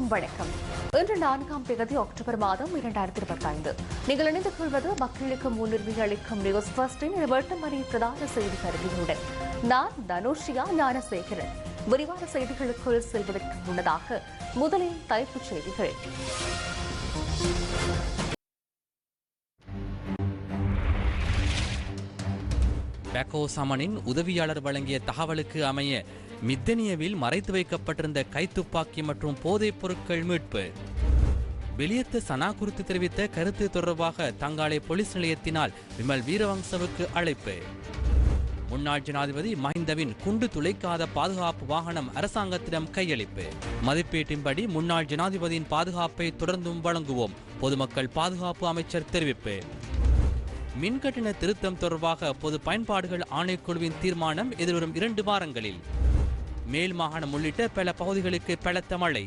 அனைவருக்கும் வணக்கம். இன்று நான்காம் தேதி அக்டோபர் மாதம் இரண்டாயிரத்தி இருபத்தி ஐந்து நீங்கள் இணைந்து கொள்வது மக்களுக்கு முன்னுரிமை அளிக்கும் நியூஸ் ஃபர்ஸ்டின் வேட்டமணி பிரதான செய்தி கருவிகளுடன் நான் தனுஷியா ஞானசேகரன். விரிவான செய்திகளுக்குள் செல்வதற்கு முன்னதாக முதலில் தலைப்புச் செய்திகள். பெக்கோ சமனின் உதவியாளர் வழங்கிய தகவலுக்கு அமைய மித்தனியவில் மறைத்து வைக்கப்பட்டிருந்த கைத்துப்பாக்கி மற்றும் போதைப் பொருட்கள் மீட்பு. வெளியத்த சனா குறித்து தெரிவித்த கருத்து தொடர்பாக தங்காலை போலீஸ் நிலையத்தினால் விமல் வீரவங்சவுக்கு அழைப்பு. முன்னாள் ஜனாதிபதி மஹிந்தவின் குண்டு துளைக்காத பாதுகாப்பு வாகனம் அரசாங்கத்திடம் கையளிப்பு. மதிப்பீட்டின்படி முன்னாள் ஜனாதிபதியின் பாதுகாப்பை தொடர்ந்தும் வழங்குவோம் பொதுமக்கள் பாதுகாப்பு அமைச்சர் தெரிவிப்பு. மின்கட்டண திருத்தம் தொடர்பாக பொது பயன்பாடுகள் ஆணைக்குழுவின் தீர்மானம் எதிர்வரும் இரண்டு வாரங்களில். மேல் மாகாணம் உள்ளிட்ட பல பகுதிகளுக்கு பலத்த மழை.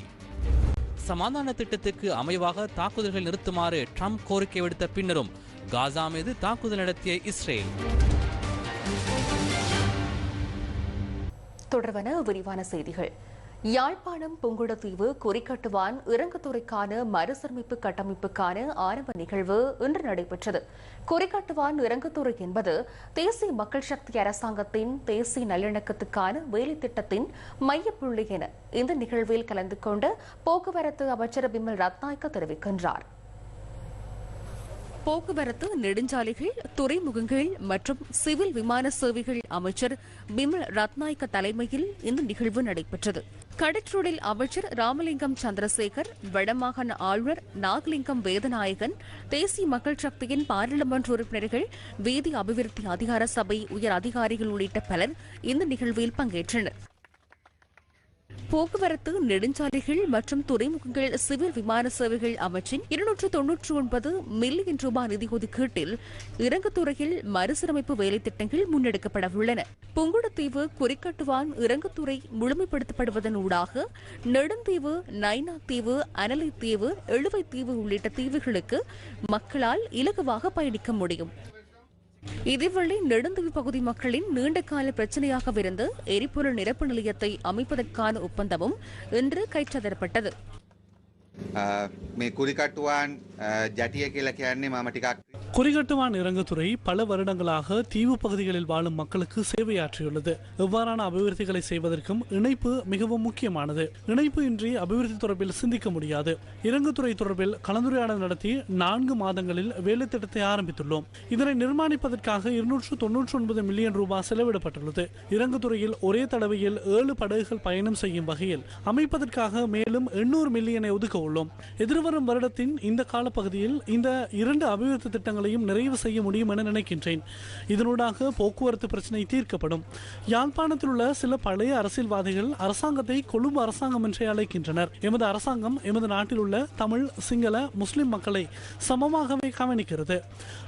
சமாதான திட்டத்துக்கு அமைவாக தாக்குதல்கள் நிறுத்துமாறு ட்ரம்ப் கோரிக்கை விடுத்த பின்னரும் காசா மீது தாக்குதல் நடத்திய இஸ்ரேல். தொடர்வன விரிவான செய்திகள். யாழ்ப்பாணம் புங்குடத்தீவு குறிக்கட்டுவான் இறங்குத்துறைக்கான மறுசீரமைப்பு கட்டமைப்புக்கான ஆரம்ப நிகழ்வு இன்று நடைபெற்றது. குறிக்கட்டுவான் இறங்குத்துறை என்பது தேசிய மக்கள் சக்தி அரசாங்கத்தின் தேசிய நல்லிணக்கத்துக்கான வேலை திட்டத்தின் மையப்புள்ளி என இந்த நிகழ்வில் கலந்து கொண்ட போக்குவரத்து அமைச்சர் பிமல் ரத்நாயக்க தெரிவிக்கின்றார். போக்குவரத்து நெடுஞ்சாலைகள் துறைமுகங்கள் மற்றும் சிவில் விமான சேவைகள் அமைச்சர் பிமல் ரத்நாயக்க தலைமையில் இந்த நிகழ்வு நடைபெற்றது. கடற்றூரில் அமைச்சர் ராமலிங்கம் சந்திரசேகர் வடமாகாண ஆளுநர் நாகலிங்கம் வேதநாயகன் தேசிய மக்கள் சக்தியின் பாராளுமன்ற உறுப்பினர்கள் வீதி அபிவிருத்தி அதிகார சபை உயர் அதிகாரிகள் உள்ளிட்ட பலர் இந்த நிகழ்வில் பங்கேற்றனர். போக்குவரத்து நெடுஞ்சாலைகள் மற்றும் துறைமுகங்கள் சிவில் விமான சேவைகள் அமைச்சின் இருநூற்று தொன்னூற்று ஒன்பது மில்லியன் ரூபாய் நிதி ஒதுக்கீட்டில் இறங்குத்துறையில் மறுசீரமைப்பு வேலை திட்டங்கள் முன்னெடுக்கப்பட உள்ளன. புங்குடுதீவு குறிக்கட்டுவான் இறங்குத்துறை முழுமைப்படுத்தப்படுவதன் ஊடாக நெடுந்தீவு நைனா தீவு அனலை தீவு எழுவை தீவு உள்ளிட்ட தீவுகளுக்கு மக்களால் இலகுவாக பயணிக்க முடியும். இதேவேளை நெடுந்தீவு பகுதி மக்களின் நீண்டகால பிரச்சனையாகவிருந்த எரிபொருள் நிரப்பு நிலையத்தை அமைப்பதற்கான ஒப்பந்தமும் இன்று கைச்சதரப்பட்டது මේ කුරිකට්ටුවන් ජටිය කියලා කියන්නේ මම ටිකක් குறிகட்டுவான் இறங்குதுறை பல வருடங்களாக தீவு பகுதிகளில் வாழும் மக்களுக்கு சேவையாற்றியுள்ளது எவ்வாறான அபிவிருத்திகளை செய்வதற்கும் இணைப்பு மிகவும் முக்கியமானது இணைப்பு இன்றி அபிவிருத்தி தொடர்பில் சிந்திக்க முடியாது இறங்குதுறை தொடர்பில் கலந்துரையாடல் நடத்தி நான்கு மாதங்களில் வேலை திட்டத்தை ஆரம்பித்துள்ளோம் இதனை நிர்மாணிப்பதற்காக இருநூற்று தொன்னூற்றி ஒன்பது மில்லியன் ரூபாய் செலவிடப்பட்டுள்ளது இறங்குதுறையில் ஒரே தடவையில் ஏழு படகுகள் பயணம் செய்யும் வகையில் அமைப்பதற்காக மேலும் எண்ணூறு மில்லியனை ஒதுக்க உள்ளோம். எதிர்வரும் வருடத்தின் இந்த காலப்பகுதியில் இந்த இரண்டு அபிவிருத்தி திட்டங்களையும் நிறைவு செய்ய முடியும் என நினைக்கின்றேன். இதனூடாக போக்குவரத்து பிரச்சினை தீர்க்கப்படும். யாழ்ப்பாணத்தில் உள்ள சில பழைய அரசியல்வாதிகள் அரசாங்கத்தை கொழும்பு அரசாங்கம் என்றே அழைக்கின்றனர். எமது அரசாங்கம் எமது நாட்டில் உள்ள தமிழ் சிங்கள முஸ்லிம் மக்களை சமமாகவே கவனிக்கிறது.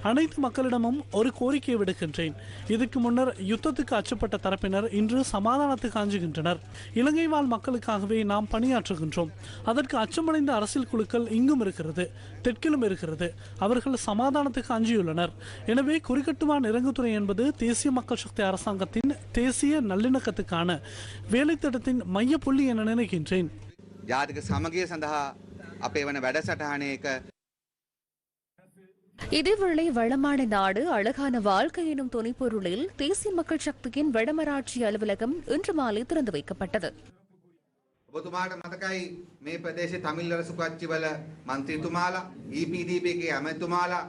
அனைத்து மக்களிடமும் ஒரு கோரிக்கையை விடுக்கின்றேன். இதுக்கு முன்னர் யுத்தத்துக்கு அச்சப்பட்ட தரப்பினர் இன்று சமாதானத்துக்கு அஞ்சுகின்றனர். இலங்கை வாழ் மக்களுக்காகவே நாம் பணியாற்றுகின்றோம். அதற்கு அச்சமடைந்த அரசியல் குழுக்கள் இங்கும் இருக்கிறது தெற்கிலும் இருக்கிறது அவர்கள் சமாதானத்துக்கு அஞ்சியுள்ளனர் எனவே குறிக்கட்டுவான் இறங்குத்துறை என்பது தேசிய மக்கள் சக்தி அரசாங்கத்தின் தேசிய நல்லிணக்கத்துக்கான வேலை திட்டத்தின் மையப்புள்ளி என நினைக்கின்றேன் ජාතික සමගිය සඳහා අපේ වන වැඩසටහනයක இதேவேளை வளமான நாடு அழகான வாழ்க்கை எனும் துணைப்பொருளில் தேசிய மக்கள் சக்தியின் வடமராட்சி அலுவலகம் இன்று மாலை திறந்து வைக்கப்பட்டது ඔබතුමාට මතකයි මේ ප්‍රදේශ තමිල්ලර සුකච්චිවල මන්ත්‍රීතුමාලා EPDP එකේ ඇමතුමාලා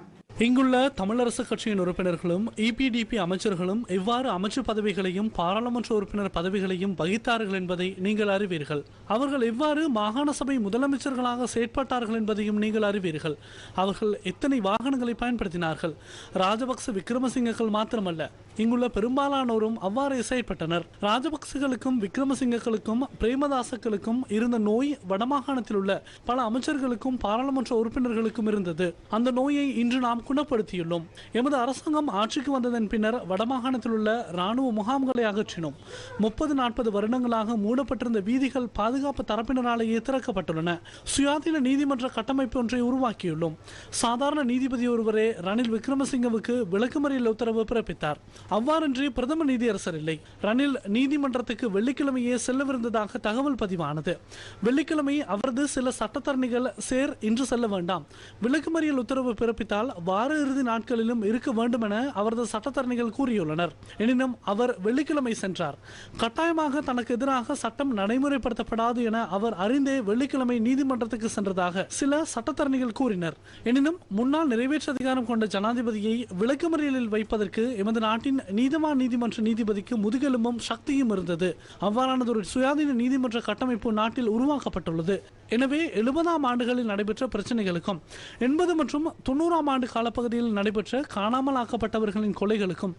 இங்குள்ள தமிழரசு கட்சியின் உறுப்பினர்களும் இபிடிபி அமைச்சர்களும் எவ்வாறு அமைச்சு பதவிகளையும் பாராளுமன்ற உறுப்பினர் பதவிகளையும் வகித்தார்கள் என்பதை நீங்கள் அறிவீர்கள். அவர்கள் எவ்வாறு மாகாண சபை முதலமைச்சர்களாக செயற்பட்டார்கள் என்பதையும் நீங்கள் அறிவீர்கள். அவர்கள் எத்தனை வாகனங்களை பயன்படுத்தினார்கள். ராஜபக்ச விக்ரமசிங்கர்கள் மாத்திரமல்ல இங்குள்ள பெரும்பாலானோரும் அவ்வாறே செயற்பட்டனர். ராஜபக்சகளுக்கும் விக்ரமசிங்கர்களுக்கும் பிரேமதாசக்களுக்கும் இருந்த நோய் வடமாகாணத்தில் உள்ள பல அமைச்சர்களுக்கும் பாராளுமன்ற உறுப்பினர்களுக்கும் இருந்தது. அந்த நோயை இன்று நாம் குணப்படுத்தியுள்ளோம். எமது அரசாங்கம் ஆட்சிக்கு வந்ததன் பின்னர் வடமாகாணத்தில் உள்ள இராணுவ முகாம்களை அகற்றினோம். முப்பது நாற்பது வருடங்களாக மூடப்பட்டிருந்த வீதிகள் பாதுகாப்பு தரப்பினராலேயே திறக்கப்பட்டுள்ளன. சுயாதீன நீதிமன்ற கட்டமைப்பு ஒன்றை உருவாக்கியுள்ளோம். சாதாரண நீதிபதி ஒருவரே ரணில் விக்ரமசிங்கவுக்கு விளக்குமறியல் உத்தரவு பிறப்பித்தார். அவ்வாறின்றி பிரதம நீதியரசர் இல்லை. ரணில் நீதிமன்றத்துக்கு வெள்ளிக்கிழமையே செல்லவிருந்ததாக தகவல் பதிவானது. வெள்ளிக்கிழமை அவரது சில சட்டத்தரணிகள் சேர் இன்று செல்ல வேண்டாம். விளக்குமறியல் உத்தரவு பிறப்பித்தால் வார இறுதி நாட்களிலும் இருக்க வேண்டும் என அவரது சட்டத்தரணிகள் கூறியுள்ளனர். எனினும் அவர் வெள்ளிக்கிழமை சென்றார். கட்டாயமாக தனக்கு எதிராக சட்டம் நடைமுறைப்படுத்தப்படாது என அவர் அறிந்தே வெள்ளிக்கிழமை நீதிமன்றத்துக்கு சென்றதாக சில சட்டத்தரணிகள் கூறினர். எனினும் முன்னாள் நிறைவேற்று அதிகாரம் கொண்ட ஜனாதிபதியை விளக்குமறியலில் வைப்பதற்கு எமது நாட்டின் நீதவான் நீதிமன்ற நீதிபதிக்கு முதுகெலும்பும் சக்தியும் இருந்தது. அவ்வாறானது ஒரு சுயாதீன நீதிமன்ற கட்டமைப்பு நாட்டில் உருவாக்கப்பட்டுள்ளது. எனவே எழுபதாம் ஆண்டுகளில் நடைபெற்ற பிரச்சனைகளுக்கும் எண்பது மற்றும் தொண்ணூறாம் ஆண்டு கால காலப்பகுதியில் நடைபெற்ற காணாமல் ஆக்கப்பட்டவர்களின் கொலைகளுக்கும்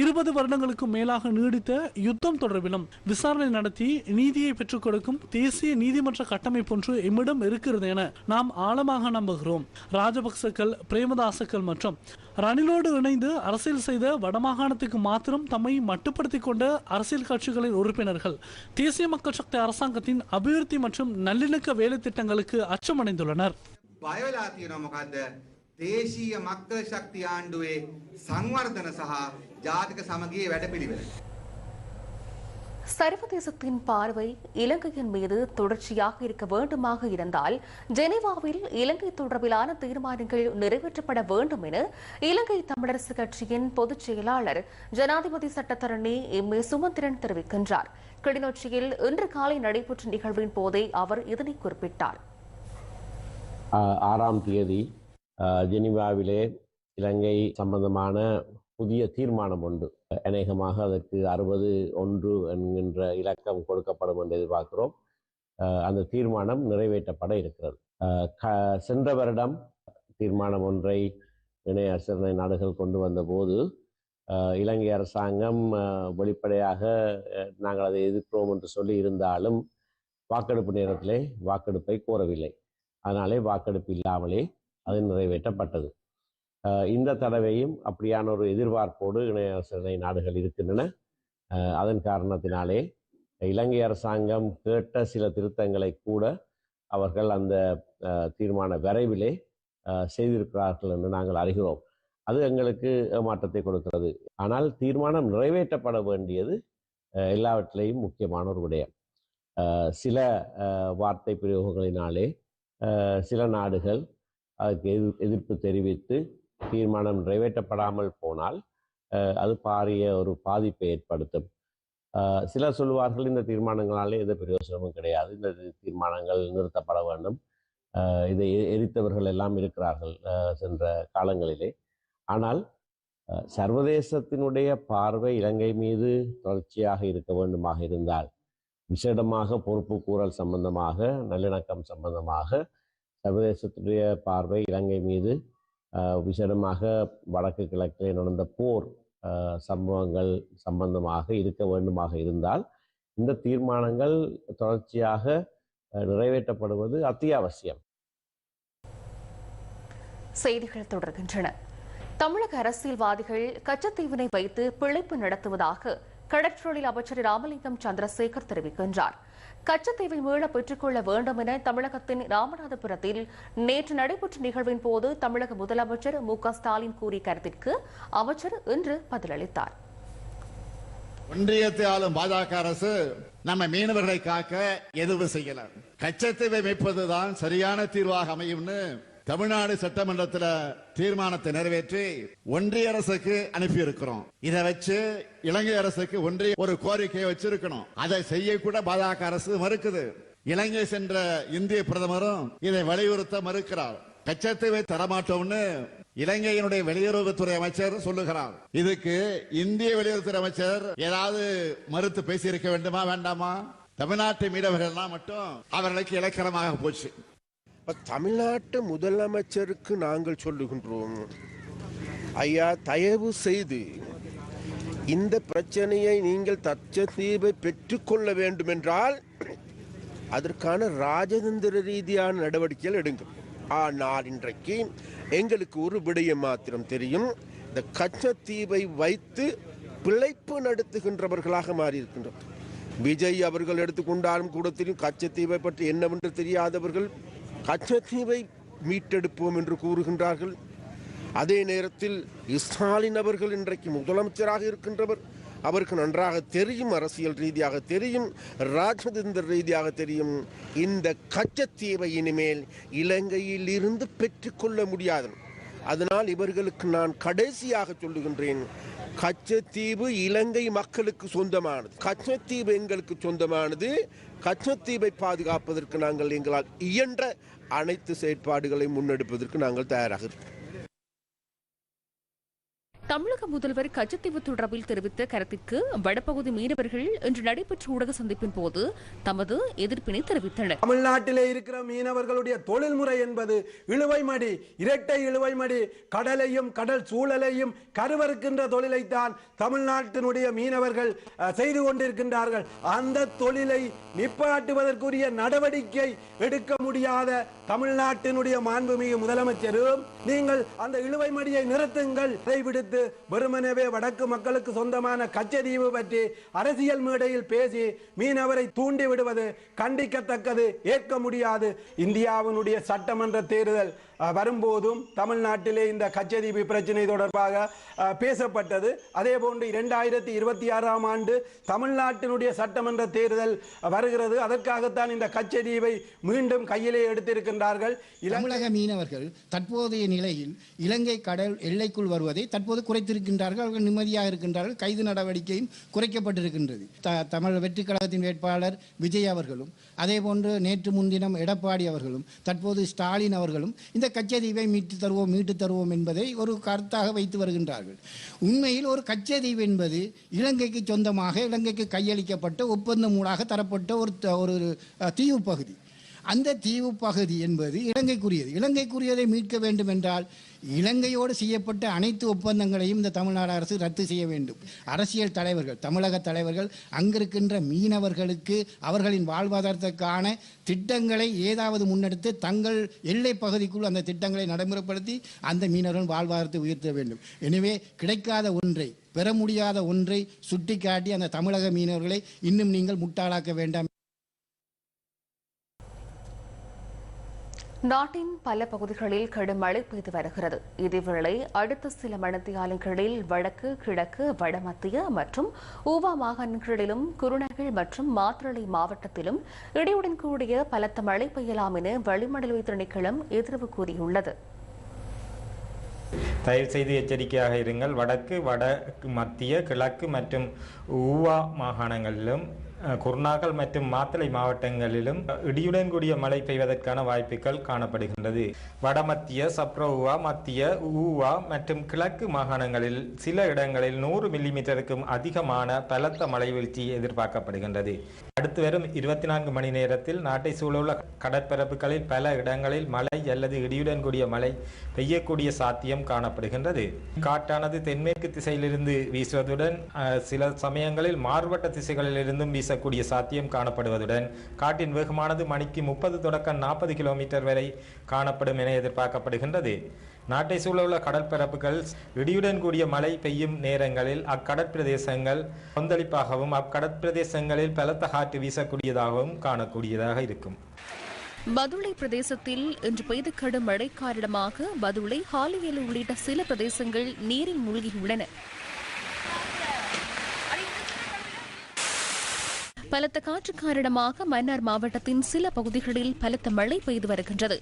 இருபது வருடங்களுக்கும் மேலாக நீடித்த யுத்தம் தொடர்பிலும் விசாரணை நடத்தி நீதியை பெற்றுக் கொடுக்கும் தேசிய நீதிமன்ற கட்டமைப்பொன்று எம்மிடம் இருக்கிறது என நாம் ஆழமாக நம்புகிறோம். ராஜபக்சக்கள் பிரேமதாசக்கள் மற்றும் ரணிலோடு இணைந்து அரசியல் செய்த வடமாகாணத்துக்கு மாத்திரம் தம்மை மட்டுப்படுத்திக் கொண்ட அரசியல் கட்சிகளின் உறுப்பினர்கள் தேசிய மக்கள் சக்தி அரசாங்கத்தின் அபிவிருத்தி மற்றும் நல்லிணக்க வேலை திட்டங்களுக்கு அச்சமடைந்துள்ளனர் දේශීය මක්කල ශක්ති ආණ්ඩුවේ සංවර්ධන සහ ජාතික සමගියේ වැඩපිළිවෙල. சர்வதேசத்தின் பார்வை இலங்கையின் மீது தொடர்ச்சியாக இருக்க வேண்டுமாக இருந்தால் ஜெனீவாவில் இலங்கை தொடர்பிலான தீர்மானங்கள் நிறைவேற்றப்பட வேண்டும் என இலங்கை தமிழரசு கட்சியின் பொதுச் செயலாளர் ஜனாதிபதி சட்டத்தரணி எம் ஏ சுமந்திரன் தெரிவிக்கின்றார் கிளிநொச்சியில் இன்று காலை நடைபெற்ற நிகழ்வின் போதே அவர் இதனை குறிப்பிட்டார் ஆஹ் ஆறாம் தேதி ஆஹ் ஜெனிவாவிலே இலங்கை சம்பந்தமான புதிய தீர்மானம் உண்டு அநேகமாக அதற்கு அறுபது ஒன்று என்கின்ற இலக்கம் கொடுக்கப்படும் என்று எதிர்பார்க்கிறோம். அந்த தீர்மானம் நிறைவேற்றப்பட இருக்கிறது. க- சென்ற வருடம் தீர்மானம் ஒன்றை இணைய அரசு நாடுகள் கொண்டு வந்தபோது போது இலங்கை அரசாங்கம் வெளிப்படையாக நாங்கள் அதை எதிர்க்கிறோம் என்று சொல்லி இருந்தாலும் வாக்கெடுப்பு நேரத்திலே வாக்கெடுப்பை கோரவில்லை. அதனாலே வாக்கெடுப்பு இல்லாமலே அது நிறைவேற்றப்பட்டது. இந்த தடவையும் அப்படியான ஒரு எதிர்பார்ப்போடு இணைய சிறை நாடுகள் இருக்கின்றன. அதன் காரணத்தினாலே இலங்கை அரசாங்கம் கேட்ட சில திருத்தங்களை கூட அவர்கள் அந்த தீர்மான விரைவிலே செய்திருக்கிறார்கள் என்று நாங்கள் அறிகிறோம். அது எங்களுக்கு ஏமாற்றத்தை கொடுக்கிறது. ஆனால் தீர்மானம் நிறைவேற்றப்பட வேண்டியது எல்லாவற்றிலையும் முக்கியமான ஒரு விடயம். சில வார்த்தை பிரயோகங்களினாலே சில நாடுகள் அதுக்கு எதிர் எதிர்ப்பு தெரிவித்து தீர்மானம் நிறைவேற்றப்படாமல் போனால் அது பாரிய ஒரு பாதிப்பை ஏற்படுத்தும். சிலர் சொல்வார்கள் இந்த தீர்மானங்களாலே எந்த பிரயோசனமும் கிடையாது. இந்த தீர்மானங்கள் நிறுத்தப்பட வேண்டும். இதை எரித்தவர்கள் எல்லாம் இருக்கிறார்கள் சென்ற காலங்களிலே. ஆனால் சர்வதேசத்தினுடைய பார்வை இலங்கை மீது தொடர்ச்சியாக இருக்க வேண்டுமாக இருந்தால் விசேடமாக பொறுப்பு கூறல் சம்பந்தமாக நல்லிணக்கம் சம்பந்தமாக சர்வதேசத்துடைய பார்வை இலங்கை மீது விசேடமாக வடக்கு கிழக்கில் நடந்த போர் சம்பவங்கள் சம்பந்தமாக இருக்க வேண்டுமாக இருந்தால் இந்த தீர்மானங்கள் தொடர்ச்சியாக நிறைவேற்றப்படுவது அத்தியாவசியம். செய்திகள் தொடர்கின்றன. தமிழக அரசியல்வாதிகள் கச்சத்தீவினை வைத்து பிழைப்பு நடத்துவதாக கடற்றொழில் அமைச்சர் ராமலிங்கம் சந்திரசேகர் தெரிவிக்கின்றார். கச்சத்தீவை மீள பெற்றுக்கொள்ள வேண்டும் என தமிழகத்தின் ராமநாதபுரத்தில் நேற்று நடைபெற்ற நிகழ்வின் போது தமிழக முதலமைச்சர் மு க ஸ்டாலின் கூறிய கருத்திற்கு அமைச்சர் இன்று பதிலளித்தார். ஒன்றியத்தை ஆளும் பாஜக அரசு நம்ம மீனவர்களை காக்க எதுவும் செய்யல. கச்சத்தீவை மீட்பதுதான் சரியான தீர்வாக அமையும்னு தமிழ்நாடு சட்டமன்றத்துல தீர்மானத்தை நிறைவேற்றி ஒன்றிய அரசுக்கு அனுப்பி இருக்கிறோம் இதை வச்சு இலங்கை அரசுக்கு ஒன்றிய ஒரு கோரிக்கையை வச்சிருக்கணும். அதை செய்ய கூட பாஜக அரசு மறுக்குது. இலங்கை சென்ற இந்திய பிரதமரும் இதை வலியுறுத்த மறுக்கிறார். கச்சத்தீவை தரமாட்டோம்னு இலங்கையினுடைய வெளியுறவுத்துறை அமைச்சர் சொல்லுகிறார். இதுக்கு இந்திய வெளியுறவுத்துறை அமைச்சர் ஏதாவது மறுத்து பேசியிருக்க வேண்டுமா வேண்டாமா? தமிழ்நாட்டு மீனவர்கள்லாம் மட்டும் அவர்களுக்கு இலக்கணமாக போச்சு. இப்போ தமிழ்நாட்டு முதலமைச்சருக்கு நாங்கள் சொல்லுகின்றோம் ஐயா தயவு செய்து இந்த பிரச்சனையை நீங்கள் தச்சத்தீவை பெற்றுக்கொள்ள வேண்டுமென்றால் அதற்கான ராஜதந்திர ரீதியான நடவடிக்கைகள் எடுங்கள். ஆனால் இன்றைக்கு எங்களுக்கு ஒரு விடயம் மாத்திரம் தெரியும். இந்த கச்சத்தீவை வைத்து பிழைப்பு நடத்துகின்றவர்களாக மாறியிருக்கின்றனர் விஜய் அவர்கள் எடுத்துக்கொண்டாலும் கூட தெரியும் கச்சத்தீவை பற்றி என்னவென்று தெரியாதவர்கள் கச்சத்தீவை மீட்டெடுப்போம் என்று கூறுகின்றார்கள். அதே நேரத்தில் ஸ்டாலின் அவர்கள் இன்றைக்கு முதலமைச்சராக இருக்கின்றவர். அவருக்கு நன்றாக தெரியும் அரசியல் ரீதியாக தெரியும் ராஜதந்திர ரீதியாக தெரியும். இந்த கச்சத்தீவை இனிமேல் இலங்கையில் இருந்து பெற்றுக்கொள்ள முடியாது. அதனால் இவர்களுக்கு நான் கடைசியாக சொல்லுகின்றேன் கச்சத்தீவு இலங்கை மக்களுக்கு சொந்தமானது. கச்சத்தீவு எங்களுக்கு சொந்தமானது. கச்சத்தீவை பாதுகாப்பதற்கு நாங்கள் எங்களால் இயன்ற அனைத்து செயற்பாடுகளை முன்னெடுப்பதற்கு நாங்கள் தயாராக இருக்கிறோம் தமிழக முதல்வர் கச்சத்தீவு தொடர்பில் தெரிவித்த கருத்திற்கு வடபகுதி மீனவர்கள் இன்று நடைபெற்ற ஊடக சந்திப்பின் போது தமது எதிர்ப்பினை தெரிவித்தனர். தமிழ்நாட்டிலே இருக்கிற மீனவர்களுடைய தொழில்முறை என்பது இழுவைமடி இரட்டை இழுவைமடி கடலையும் கடல் சூழலையும் கருவறுக்கின்ற தொழிலைத்தான் தமிழ்நாட்டினுடைய மீனவர்கள் அஹ், செய்து கொண்டிருக்கின்றார்கள். அந்த தொழிலை நிப்பாட்டுவதற்குரிய நடவடிக்கை எடுக்க முடியாத தமிழ்நாட்டினுடைய மாண்புமிகு முதலமைச்சரும் நீங்கள் அந்த இழுவை மடியை நிறுத்துங்கள் அதை விடுத்து வெறுமனவே வடக்கு மக்களுக்கு சொந்தமான கச்சதீவு பற்றி அரசியல் மேடையில் பேசி மீனவரை தூண்டி விடுவது கண்டிக்கத்தக்கது ஏற்க முடியாது. இந்தியாவினுடைய சட்டமன்ற தேர்தல் வரும்போதும் தமிழ்நாட்டிலே இந்த கச்சதீவு பிரச்சனை தொடர்பாக பேசப்பட்டது. அதே போன்று இரண்டாயிரத்தி இருபத்தி ஆறாம் ஆண்டு தமிழ்நாட்டினுடைய சட்டமன்ற தேர்தல் வருகிறது. அதற்காகத்தான் இந்த கச்சதீவை மீண்டும் கையிலே எடுத்திருக்கின்றார்கள். தமிழக மீனவர்கள் தற்போதைய நிலையில் இலங்கை கடல் எல்லைக்குள் வருவதை தற்போது குறைத்திருக்கின்றார்கள். அவர்கள் நிம்மதியாக இருக்கின்றார்கள். கைது நடவடிக்கையும் குறைக்கப்பட்டிருக்கின்றது. த- தமிழ் வெற்றி கழகத்தின் வேட்பாளர் விஜய் அவர்களும் அதே போன்று நேற்று முன்தினம் எடப்பாடி அவர்களும் தற்போது ஸ்டாலின் அவர்களும் இந்த கச்சதீவை மீட்டு தருவோம் மீட்டு தருவோம் என்பதை ஒரு கருத்தாக வைத்து வருகின்றார்கள். உண்மையில் ஒரு கச்சதீவு என்பது இலங்கைக்கு சொந்தமாக இலங்கைக்கு கையளிக்கப்பட்ட ஒப்பந்தம் மூலாக தரப்பட்ட ஒரு த- ஒரு தீவு பகுதி. அந்த தீவு பகுதி என்பது இலங்கைக்குரியது. இலங்கைக்குரியதை மீட்க வேண்டும் என்றால் இலங்கையோடு செய்யப்பட்ட அனைத்து ஒப்பந்தங்களையும் இந்த தமிழ்நாடு அரசு ரத்து செய்ய வேண்டும். அரசியல் தலைவர்கள் தமிழக தலைவர்கள் அங்கிருக்கின்ற மீனவர்களுக்கு அவர்களின் வாழ்வாதாரத்துக்கான திட்டங்களை ஏதாவது முன்னெடுத்து தங்கள் எல்லை பகுதிக்குள் அந்த திட்டங்களை நடைமுறைப்படுத்தி அந்த மீனவர்கள் வாழ்வாதாரத்தை உயர்த்த வேண்டும். எனவே கிடைக்காத ஒன்றை பெற முடியாத ஒன்றை சுட்டிக்காட்டி அந்த தமிழக மீனவர்களை இன்னும் நீங்கள் முட்டாளாக்க வேண்டாம் நாட்டின் பல பகுதிகளில் கடும் மழை பெய்து வருகிறது. இதேவேளை அடுத்த சில மணித்தியாலங்களில் வடக்கு கிழக்கு வடமத்திய மற்றும் ஊவா மாகாணங்களிலும் குருநகல் மற்றும் மாத்திரளை மாவட்டத்திலும் இடியுடன் கூடிய பலத்த மழை பெய்யலாம் என வளிமண்டல திணைக்களம் எதிர்வு கூறியுள்ளது. தயவு செய்து எச்சரிக்கையாக இருங்கள். வடக்கு வடக்கு மத்திய கிழக்கு மற்றும் ஊவா மாகாணங்களிலும் குர்நாகல் மற்றும் மாத்தளை மாவட்டங்களிலும் இடியுடன் கூடிய மழை பெய்வதற்கான வாய்ப்புகள் காணப்படுகின்றது. வடமத்திய சப்ரோவா மத்திய ஊவா மற்றும் கிழக்கு மாகாணங்களில் சில இடங்களில் நூறு மில்லிமீட்டருக்கும் அதிகமான பலத்த மழை வீழ்ச்சி எதிர்பார்க்கப்படுகின்றது. அடுத்து வரும் இருபத்தி நான்கு மணி நேரத்தில் நாட்டை சூழவுள்ள கடற்பரப்புகளில் பல இடங்களில் மழை அல்லது இடியுடன் கூடிய மழை பெய்யக்கூடிய சாத்தியம் காணப்படுகின்றது. காற்றானது தென்மேற்கு திசையிலிருந்து வீசுவதுடன் சில சமயங்களில் மாறுபட்ட திசைகளிலிருந்தும் வீசக்கூடிய சாத்தியம் காணப்படுவதுடன் காற்றின் வேகமானது மணிக்கு முப்பது தொடக்கம் நாற்பது கிலோமீட்டர் வரை காணப்படும் என எதிர்பார்க்கப்படுகின்றது. நாட்டை சூழவுள்ள கடற்பரப்புகள் இடியுடன் கூடிய மழை பெய்யும் நேரங்களில் அக்கடற்பிரதேசங்கள் கொந்தளிப்பாகவும் அக்கடற்பிரதேசங்களில் பலத்த காற்று வீசக்கூடியதாகவும் காணக்கூடியதாக இருக்கும். பதுளை பிரதேசத்தில் இன்று பெய்த கடும் மழை காரணமாக பதுளை ஹாலியல் உள்ளிட்ட சில பிரதேசங்கள் நீரில் மூழ்கியுள்ளன. பலத்த காற்று காரணமாக மன்னார் மாவட்டத்தின் சில பகுதிகளில் பலத்த மழை பெய்து வருகின்றது.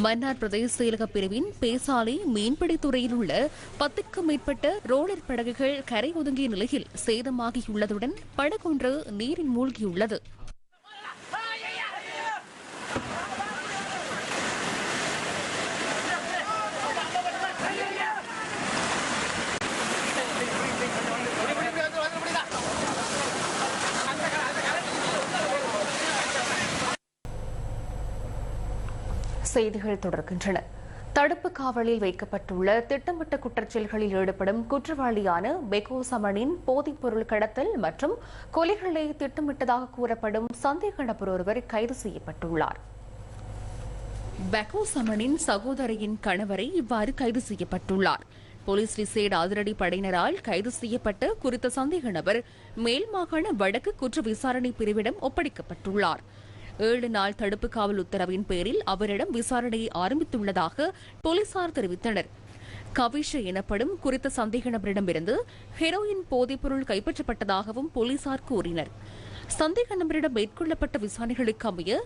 மன்னார் பிரதேச செயலக பிரிவின் பேசாலை மீன்பிடி துறையில் உள்ள பத்துக்கும் மேற்பட்ட ரோலர் படகுகள் கரை ஒதுங்கிய நிலையில் சேதமாகியுள்ளதுடன் படகொன்று நீரில் மூழ்கியுள்ளது. செய்திகள் தொடர்கின்றன. தடுப்பு காவலில் வைக்கப்பட்டுள்ள திட்டமிட்ட குற்றச்செயல்களில் ஈடுபடும் குற்றவாளியான பெகோ சமனின் போதைப்பொருள் கடத்தல் மற்றும் கொலைகளை திட்டமிட்டதாக கூறப்படும் சந்தேக நபர் ஒருவர் கைது செய்யப்பட்டுள்ளார். பெக்கோ சமனின் சகோதரியின் கணவரை இவ்வாறு கைது செய்யப்பட்டுள்ளார். போலீஸ் விசேட அதிரடி படையினரால் கைது செய்யப்பட்ட குறித்த சந்தேக நபர் மேல் மாகாண வடக்கு குற்ற விசாரணை பிரிவிடம் ஒப்படைக்கப்பட்டுள்ளார். ஏழு நாள் தடுப்பு காவல் உத்தரவின் பேரில் அவரிடம் விசாரணையை ஆரம்பித்துள்ளதாக போலீசார் தெரிவித்தனர். கவிஷ எனப்படும் குறித்த சந்தேக நபரிடமிருந்து ஹெரோயின் போதைப்பொருள் கைப்பற்றப்பட்டதாகவும் போலீசார் கூறினர். சந்தேக நபரிடம் மேற்கொள்ளப்பட்ட விசாரணைகளுக்கு அமைய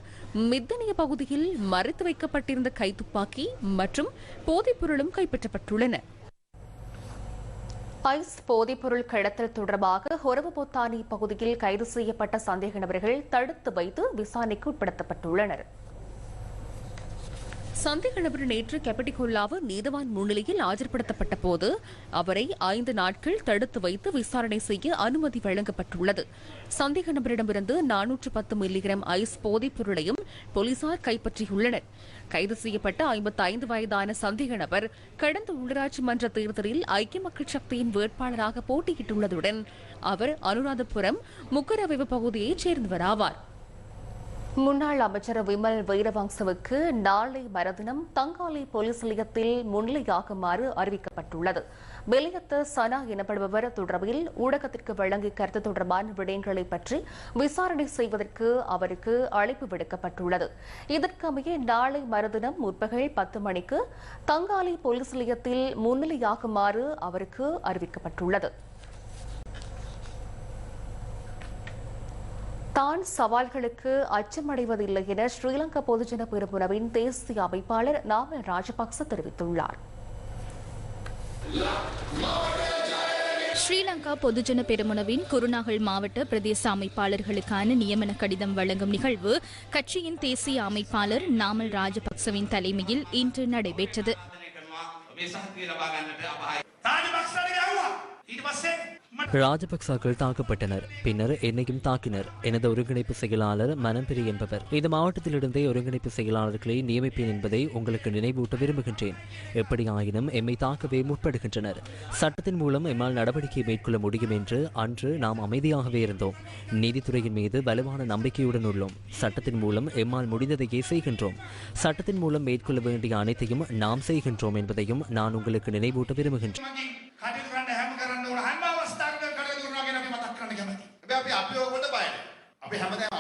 மித்தனிய பகுதியில் மறைத்து வைக்கப்பட்டிருந்த கைத்துப்பாக்கி மற்றும் போதைப்பொருளும் கைப்பற்றப்பட்டுள்ளன. ஐஸ் போதைப்பொருள் கடத்தல் தொடர்பாக ஹொரவபொத்தானி பகுதியில் கைது செய்யப்பட்ட சந்தேக நபர்கள் தடுத்து வைத்து விசாரணைக்கு உட்படுத்தப்பட்டுள்ளனர். சந்தேக நபர் நேற்று கெப்படிகொல்லாவு நீதவான் முன்னிலையில் ஆஜர்படுத்தப்பட்ட போது அவரை ஐந்து நாட்கள் தடுத்து வைத்து விசாரணை செய்ய அனுமதி வழங்கப்பட்டுள்ளது. சந்தேக நபரிடமிருந்து நானூற்று பத்து மில்லிகிராம் ஐஸ் போதைப் பொருளையும் போலீசார் கைப்பற்றியுள்ளனர். கைது செய்யப்பட்ட ஐம்பத்தி ஐந்து வயதான சந்தேக நபர் கடந்த உள்ளாட்சி மன்ற தேர்தலில் ஐக்கிய மக்கள் சக்தியின் வேட்பாளராக போட்டியிட்டுள்ளதுடன் அவர் அனுராதபுரம் முக்கரவைவு பகுதியைச் சேர்ந்தவராவார். முன்னாள் அமைச்சர் விமல் வைரவங்சவுக்கு நாளை மறுதினம் தங்காலை போலீஸ் நிலையத்தில் முன்னிலையாகுமாறு அறிவிக்கப்பட்டுள்ளது. வெளியத்த சனா எனப்படுபவர் தொடர்பில் ஊடகத்திற்கு வழங்கிய கருத்து தொடர்பான விடயங்களை பற்றி விசாரணை செய்வதற்கு அவருக்கு அழைப்பு விடுக்கப்பட்டுள்ளது. இதற்கமைய நாளை மறுதினம் முற்பகல் பத்து மணிக்கு தங்காலை போலீஸ் நிலையத்தில் முன்னிலையாகுமாறு அவருக்கு அறிவிக்கப்பட்டுள்ளது. தான் சவால்களுக்கு அச்சமடைவதில்லை என ஸ்ரீலங்கா பொதுஜன பெருமுனவின் தேசிய அமைப்பாளர் நாமல் ராஜபக்ச தெரிவித்துள்ளார். ஸ்ரீலங்கா பொதுஜன பெருமுனவின் குருநாகல் மாவட்ட பிரதேச அமைப்பாளர்களுக்கான நியமன கடிதம் வழங்கும் நிகழ்வு கட்சியின் தேசிய அமைப்பாளர் நாமல் ராஜபக்சவின் தலைமையில் இன்று நடைபெற்றது. ராஜபக்சாக்கள் தாக்கப்பட்டனர். பின்னர் என்னையும் தாக்கினர். எனது ஒருங்கிணைப்பு செயலாளர் மனம்பிரி என்பவர். இந்த மாவட்டத்திலிருந்தே ஒருங்கிணைப்பு செயலாளர்களை நியமிப்பேன் என்பதை உங்களுக்கு நினைவூட்ட விரும்புகின்றேன். எப்படியாயினும் எம்மை தாக்கவே முற்படுகின்றனர். சட்டத்தின் மூலம் எம்மால் நடவடிக்கை மேற்கொள்ள முடியும் என்று அன்று நாம் அமைதியாகவே இருந்தோம். நீதித்துறையின் மீது வலுவான நம்பிக்கையுடன் உள்ளோம். சட்டத்தின் மூலம் எம்மால் முடிந்ததையே செய்கின்றோம். சட்டத்தின் மூலம் மேற்கொள்ள வேண்டிய அனைத்தையும் நாம் செய்கின்றோம் என்பதையும் நான் உங்களுக்கு நினைவூட்ட விரும்புகின்றேன். 为什么呢？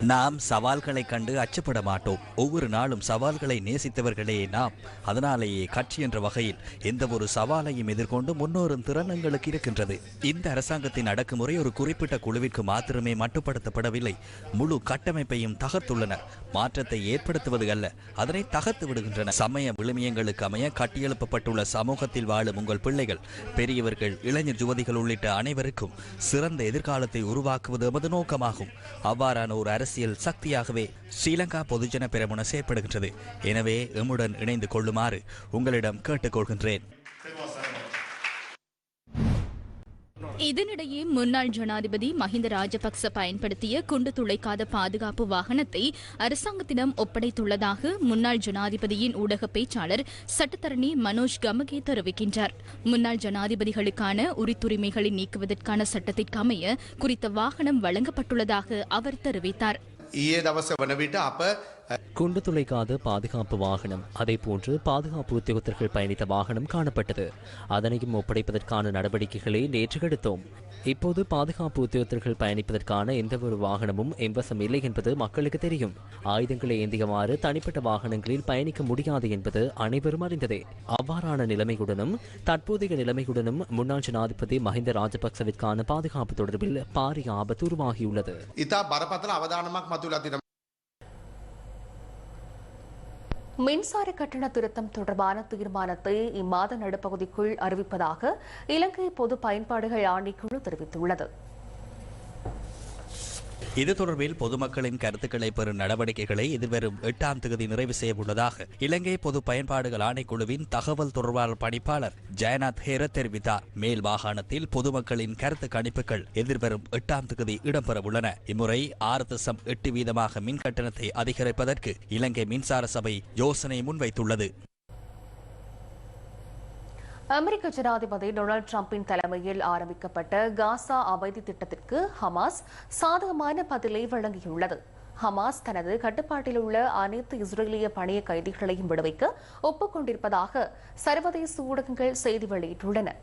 நாம் சவால்களை கண்டு அச்சப்பட மாட்டோம் ஒவ்வொரு நாளும் சவால்களை நேசித்தவர்களே நாம். அதனாலேயே கட்சி என்ற வகையில் எந்த ஒரு சவாலையும் எதிர்கொண்டு முன்னோரும் திறன் எங்களுக்கு இருக்கின்றது. இந்த அரசாங்கத்தின் அடக்குமுறை ஒரு குறிப்பிட்ட குழுவிற்கு மாத்திரமே மட்டுப்படுத்தப்படவில்லை. முழு கட்டமைப்பையும் தகர்த்துள்ளனர். மாற்றத்தை ஏற்படுத்துவது அல்ல அதனை தகர்த்து விடுகின்றன. சமய விழுமியங்களுக்கு அமைய கட்டியெழுப்பப்பட்டுள்ள சமூகத்தில் வாழும் உங்கள் பிள்ளைகள் பெரியவர்கள் இளைஞர் யுவதிகள் உள்ளிட்ட அனைவருக்கும் சிறந்த எதிர்காலத்தை உருவாக்குவது எமது நோக்கமாகும். அவ்வாறான ஒரு அரசியல் சக்தியாகவே ஸ்ரீலங்கா பொதுஜன பெரமுன செயற்படுகின்றது. எனவே எம்முடன் இணைந்து கொள்ளுமாறு உங்களிடம் கேட்டுக்கொள்கின்றேன். இதனிடையே முன்னாள் ஜனாதிபதி மஹிந்த ராஜபக்ச பயன்படுத்திய குண்டு துளைக்காத பாதுகாப்பு வாகனத்தை அரசாங்கத்திடம் ஒப்படைத்துள்ளதாக முன்னாள் ஜனாதிபதியின் ஊடக பேச்சாளர் சட்டத்தரணி மனோஜ் கமகே தெரிவிக்கின்றார் முன்னாள் ஜனாதிபதிகளுக்கான உரித்துரிமைகளை நீக்குவதற்கான சட்டத்திற்கு அமைய குறித்த வாகனம் வழங்கப்பட்டுள்ளதாக அவர் தெரிவித்தார் ඊයේ දවස වන විට අප குண்டு துளைக்காத பாதுகாப்பு வாகனம் அதே போன்று பாதுகாப்பு உத்தியோகத்தர்கள் பயணித்த வாகனம் காணப்பட்டது. அதனையும் ஒப்படைப்பதற்கான நடவடிக்கைகளை நேற்று எடுத்தோம். இப்போது பாதுகாப்பு உத்தியோகத்தர்கள் பயணிப்பதற்கான எந்த ஒரு வாகனமும் எம்பசம் இல்லை என்பது மக்களுக்கு தெரியும். ஆயுதங்களை ஏந்தியவாறு தனிப்பட்ட வாகனங்களில் பயணிக்க முடியாது என்பது அனைவரும் அறிந்ததே. அவ்வாறான நிலைமையுடனும் தற்போதைய நிலைமையுடனும் முன்னாள் ஜனாதிபதி மஹிந்த ராஜபக்சவிற்கான பாதுகாப்பு தொடர்பில் பாரிய ஆபத்து உருவாகியுள்ளது. மின்சார கட்டண திருத்தம் தொடர்பான தீர்மானத்தை இம்மாத நடுப்பகுதிக்குள் அறிவிப்பதாக இலங்கை பொது பயன்பாடுகள் ஆணைக்குழு தெரிவித்துள்ளது. இது தொடர்பில் பொதுமக்களின் கருத்துக்களை பெறும் நடவடிக்கைகளை எதிர்வரும் எட்டாம் தேதி நிறைவு செய்யவுள்ளதாக இலங்கை பொது பயன்பாடுகள் ஆணைக்குழுவின் தகவல் தொடர்பாளர் பணிப்பாளர் ஜெயநாத் ஹேர தெரிவித்தார். மேல் மாகாணத்தில் பொதுமக்களின் கருத்து கணிப்புகள் எதிர்வரும் எட்டாம் தேதி இடம்பெறவுள்ளன இம்முறை ஆறு தசம் எட்டு வீதமாக மின் கட்டணத்தை அதிகரிப்பதற்கு இலங்கை மின்சார சபை யோசனை முன்வைத்துள்ளது. அமெரிக்க ஜனாதிபதி டொனால்டு டிரம்பின் தலைமையில் ஆரம்பிக்கப்பட்ட காசா அமைதி திட்டத்திற்கு ஹமாஸ் சாதகமான பதிலை வழங்கியுள்ளது. ஹமாஸ் தனது கட்டுப்பாட்டில் உள்ள அனைத்து இஸ்ரேலிய பணிய கைதிகளையும் விடுவிக்க ஒப்புக்கொண்டிருப்பதாக சர்வதேச ஊடகங்கள் செய்தி வெளியிட்டுள்ளன.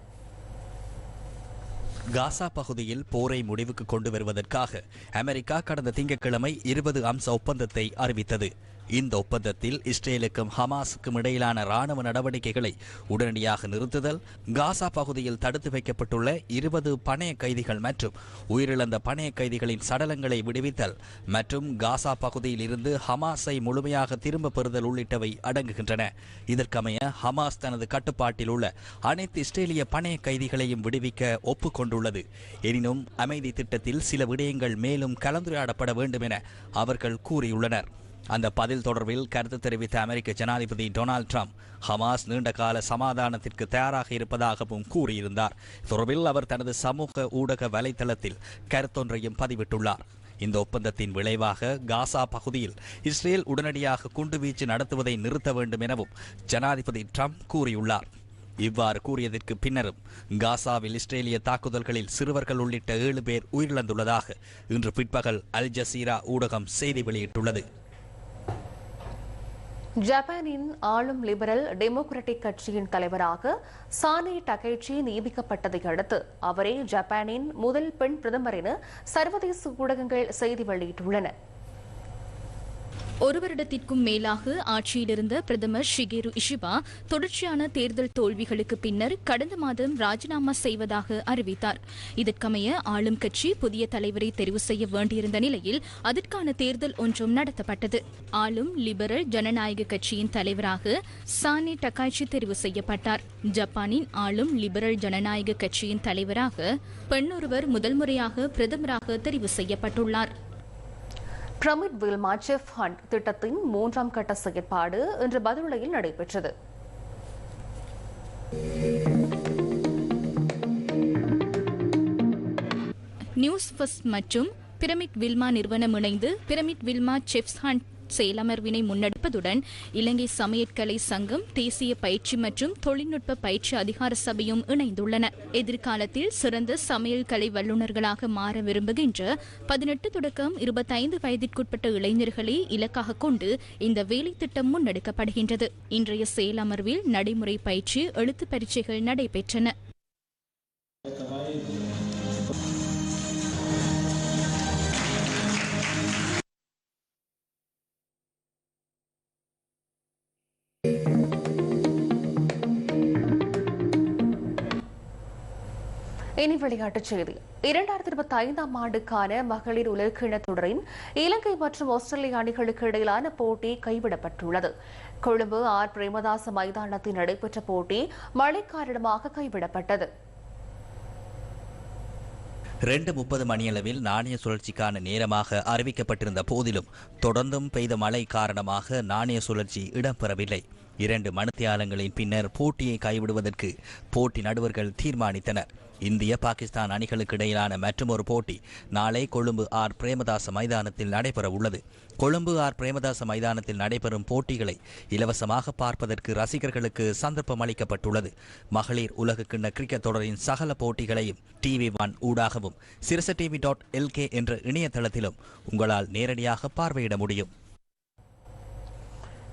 காசா பகுதியில் போரை முடிவுக்கு கொண்டு வருவதற்காக அமெரிக்கா கடந்த திங்கட்கிழமை இருபது அம்ச ஒப்பந்தத்தை அறிவித்தது. இந்த ஒப்பந்தத்தில் இஸ்ரேலுக்கும் ஹமாஸுக்கும் இடையிலான ராணுவ நடவடிக்கைகளை உடனடியாக நிறுத்துதல் காசா பகுதியில் தடுத்து வைக்கப்பட்டுள்ள இருபது பணைய கைதிகள் மற்றும் உயிரிழந்த பணைய கைதிகளின் சடலங்களை விடுவித்தல் மற்றும் காசா பகுதியில் இருந்து ஹமாஸை முழுமையாக திரும்ப பெறுதல் உள்ளிட்டவை அடங்குகின்றன. இதற்கமைய ஹமாஸ் தனது கட்டுப்பாட்டில் உள்ள அனைத்து இஸ்ரேலிய பணைய கைதிகளையும் விடுவிக்க ஒப்புக்கொண்டுள்ளது. எனினும் அமைதி திட்டத்தில் சில விடயங்கள் மேலும் கலந்துரையாடப்பட வேண்டும் என அவர்கள் கூறியுள்ளனர். அந்த பதில் தொடர்பில் கருத்து தெரிவித்த அமெரிக்க ஜனாதிபதி டொனால்ட் ட்ரம்ப் ஹமாஸ் நீண்டகால சமாதானத்திற்கு தயாராக இருப்பதாகவும் கூறியிருந்தார். தொடர்பில் அவர் தனது சமூக ஊடக வலைதளத்தில் கருத்தொன்றையும் பதிவிட்டுள்ளார். இந்த ஒப்பந்தத்தின் விளைவாக காசா பகுதியில் இஸ்ரேல் உடனடியாக குண்டுவீச்சு நடத்துவதை நிறுத்த வேண்டும் எனவும் ஜனாதிபதி ட்ரம்ப் கூறியுள்ளார். இவ்வாறு கூறியதற்கு பின்னரும் காசாவில் இஸ்ரேலிய தாக்குதல்களில் சிறுவர்கள் உள்ளிட்ட ஏழு பேர் உயிரிழந்துள்ளதாக இன்று பிற்பகல் அல் ஜசீரா ஊடகம் செய்தி வெளியிட்டுள்ளது. ஜப்பானின் ஆளும் லிபரல் டெமோக்ராட்டிக் கட்சியின் தலைவராக சானி டகைச்சி நியமிக்கப்பட்டதை அடுத்து அவரே ஜப்பானின் முதல் பெண் பிரதமர் என சர்வதேச ஊடகங்கள் செய்தி வெளியிட்டுள்ளன. ஒரு வருடத்திற்கும் மேலாக ஆட்சியிலிருந்த பிரதமர் ஷிகேரு இஷிபா தொடர்ச்சியான தேர்தல் தோல்விகளுக்கு பின்னர் கடந்த மாதம் ராஜினாமா செய்வதாக அறிவித்தார். இதற்கமைய ஆளும் கட்சி புதிய தலைவரை தெரிவு செய்ய வேண்டியிருந்த நிலையில் அதற்கான தேர்தல் ஒன்றும் நடத்தப்பட்டது. ஆளும் லிபரல் ஜனநாயக கட்சியின் தலைவராக சானி டக்காய்ச்சி தெரிவு செய்யப்பட்டார். ஜப்பானின் ஆளும் லிபரல் ஜனநாயக கட்சியின் தலைவராக பெண்ணொருவர் முதல் முறையாக பிரதமராக தெரிவு செய்யப்பட்டுள்ளார். பிரமிட் வில்மா செஃப் ஹண்ட் திட்டத்தின் மூன்றாம் கட்ட செயற்பாடு இன்று பதுளையில் நடைபெற்றது. நியூஸ் ஃபர்ஸ்ட் மற்றும் பிரமிட் வில்மா நிறுவனம் இணைந்து பிரமிட் வில்மா செஃப்ஸ் ஹண்ட் செயலமர்வினை முன்னெடுப்பதுடன் இலங்கை சமையற்கலை சங்கம் தேசிய பயிற்சி மற்றும் தொழில்நுட்ப பயிற்சி அதிகார சபையும் இணைந்துள்ளன. எதிர்காலத்தில் சிறந்த சமையல் கலை வல்லுநர்களாக மாற விரும்புகின்ற பதினெட்டு தொடக்கம் இருபத்தைந்து வயதிற்குட்பட்ட இளைஞர்களை இலக்காக கொண்டு இந்த வேலை திட்டம் முன்னெடுக்கப்படுகின்றது. இன்றைய செயலமர்வில் நடைமுறை பயிற்சி எழுத்து பரீட்சைகள் நடைபெற்றன. இனி விளையாட்டுச் செய்தி. இரண்டாயிரத்தி இருபத்தி ஐந்தாம் ஆண்டுக்கான மகளிர் உலகக்கிண தொடரின் இலங்கை மற்றும் ஆஸ்திரேலிய அணிகளுக்கு இடையிலான போட்டி கைவிடப்பட்டுள்ளது. கொழும்பு ஆர். பிரேமதாச மைதானத்தில் நடைபெற்ற போட்டி மழை காரணமாக கைவிடப்பட்டது. ரெண்டு முப்பது மணியளவில் நாணய சுழற்சிக்கான நேரமாக அறிவிக்கப்பட்டிருந்த போதிலும் தொடர்ந்தும் பெய்த மழை காரணமாக நாணய சுழற்சி இடம்பெறவில்லை. இரண்டு மணித்தியாலங்களின் பின்னர் போட்டியை கைவிடுவதற்கு போட்டி நடுவர்கள் தீர்மானித்தனர். இந்திய பாகிஸ்தான் அணிகளுக்கு இடையிலான மற்றொரு போட்டி நாளை கொழும்பு ஆர். பிரேமதாச மைதானத்தில் நடைபெற உள்ளது. கொழும்பு ஆர். பிரேமதாச மைதானத்தில் நடைபெறும் போட்டிகளை இலவசமாக பார்ப்பதற்கு ரசிகர்களுக்கு சந்தர்ப்பம் அளிக்கப்பட்டுள்ளது. மகளிர் உலகக்கிண்ண கிரிக்கெட் தொடரின் சகல போட்டிகளையும் டிவி ஒன் ஊடாகவும் சிரச டிவி டாட் எல்கே என்ற இணையதளத்திலும் உங்களால் நேரடியாக பார்வையிட முடியும்.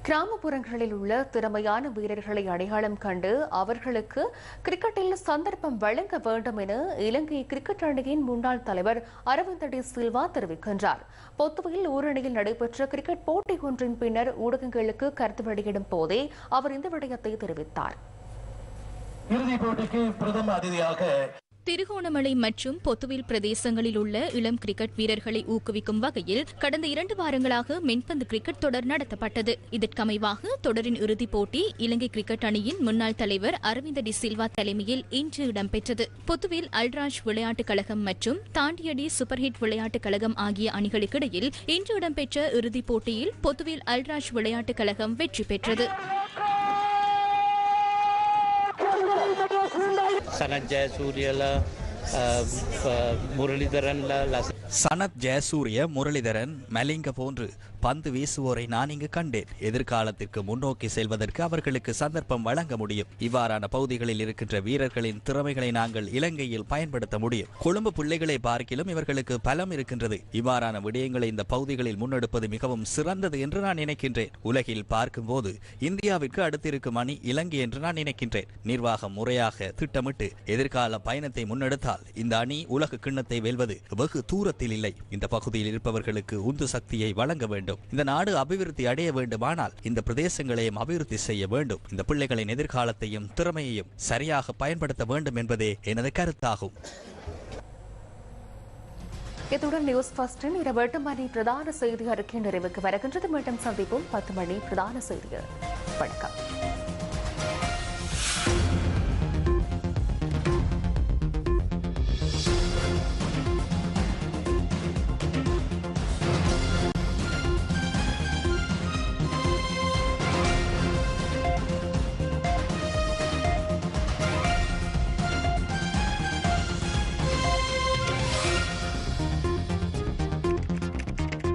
கிராமப்புறங்களில் உள்ள திறமையான வீரர்களை அடையாளம் கண்டு அவர்களுக்கு கிரிக்கெட்டில் சந்தர்ப்பம் வழங்க வேண்டும் என இலங்கை கிரிக்கெட் அணியின் முன்னாள் தலைவர் அரவிந்த் டி சில்வா தெரிவிக்கின்றார். பொத்துவையில் ஊரணியில் நடைபெற்ற கிரிக்கெட் போட்டி ஒன்றின் பின்னர் ஊடகங்களுக்கு கருத்து வெளியிடும் போதே அவர் இந்த விடயத்தை தெரிவித்தார். இறுதிப் போட்டிக்கு பிரதம அதிதியாக திருகோணமலை மற்றும் பொத்துவில் பிரதேசங்களில் உள்ள இளம் கிரிக்கெட் வீரர்களை ஊக்குவிக்கும் வகையில் கடந்த இரண்டு வாரங்களாக மென்பந்து கிரிக்கெட் தொடர் நடத்தப்பட்டது. இதற்கமைவாக தொடரின் இறுதிப் போட்டி இலங்கை கிரிக்கெட் அணியின் முன்னாள் தலைவர் அரவிந்த டி சில்வா தலைமையில் இன்று இடம்பெற்றது. பொத்துவில் அல்ராஜ் விளையாட்டுக் கழகம் மற்றும் தாண்டியடி சூப்பர் ஹிட் விளையாட்டுக் கழகம் ஆகிய அணிகளுக்கிடையில் இன்று இடம்பெற்ற இறுதிப் போட்டியில் பொத்துவில் அல்ராஜ் விளையாட்டுக் கழகம் வெற்றி பெற்றது. சனத் ஜெயசூரியலா முரளிதரன்ல சனத் ஜெயசூரிய முரளிதரன் மலிங்க போன்று பந்து வீசுவோரை நான் இங்கு கண்டேன். எதிர்காலத்திற்கு முன்னோக்கி செல்வதற்கு அவர்களுக்கு சந்தர்ப்பம் வழங்க முடியும். இவ்வாறான பகுதிகளில் இருக்கின்ற வீரர்களின் திறமைகளை நாங்கள் இலங்கையில் பயன்படுத்த முடியும். கொழும்பு பிள்ளைகளை பார்க்கிலும் இவர்களுக்கு பலம் இருக்கின்றது. இவ்வாறான விடயங்களை இந்த பகுதிகளில் முன்னெடுப்பது மிகவும் சிறந்தது என்று நான் நினைக்கின்றேன். உலகில் பார்க்கும்போது இந்தியாவிற்கு அடுத்திருக்கும் அணி இலங்கை என்று நான் நினைக்கின்றேன். நிர்வாகம் முறையாக திட்டமிட்டு எதிர்கால பயணத்தை முன்னெடுத்தால் இந்த அணி உலக கிண்ணத்தை வெல்வது வெகு தூரத்தில் இல்லை. இந்த பகுதியில் இருப்பவர்களுக்கு உந்து சக்தியை வழங்க வேண்டும். வேண்டும். இந்த நாடு அபிவிருத்தி அடைய வேண்டுமானால் இந்த பிரதேசங்களையும் அபிவிருத்தி செய்ய வேண்டும். இந்த பிள்ளைகளின் எதிர்காலத்தையும் திறமையையும் சரியாக பயன்படுத்த வேண்டும் என்பதே எனது கருத்தாகும். இத்துடன் நியூஸ் ஃபர்ஸ்டின் இரவு எட்டு மணி பிரதான செய்தி அறிக்கை நிறைவுக்கு வருகின்றது. மீண்டும் சந்திப்போம். பத்து மணி பிரதான செய்திகள். வணக்கம்.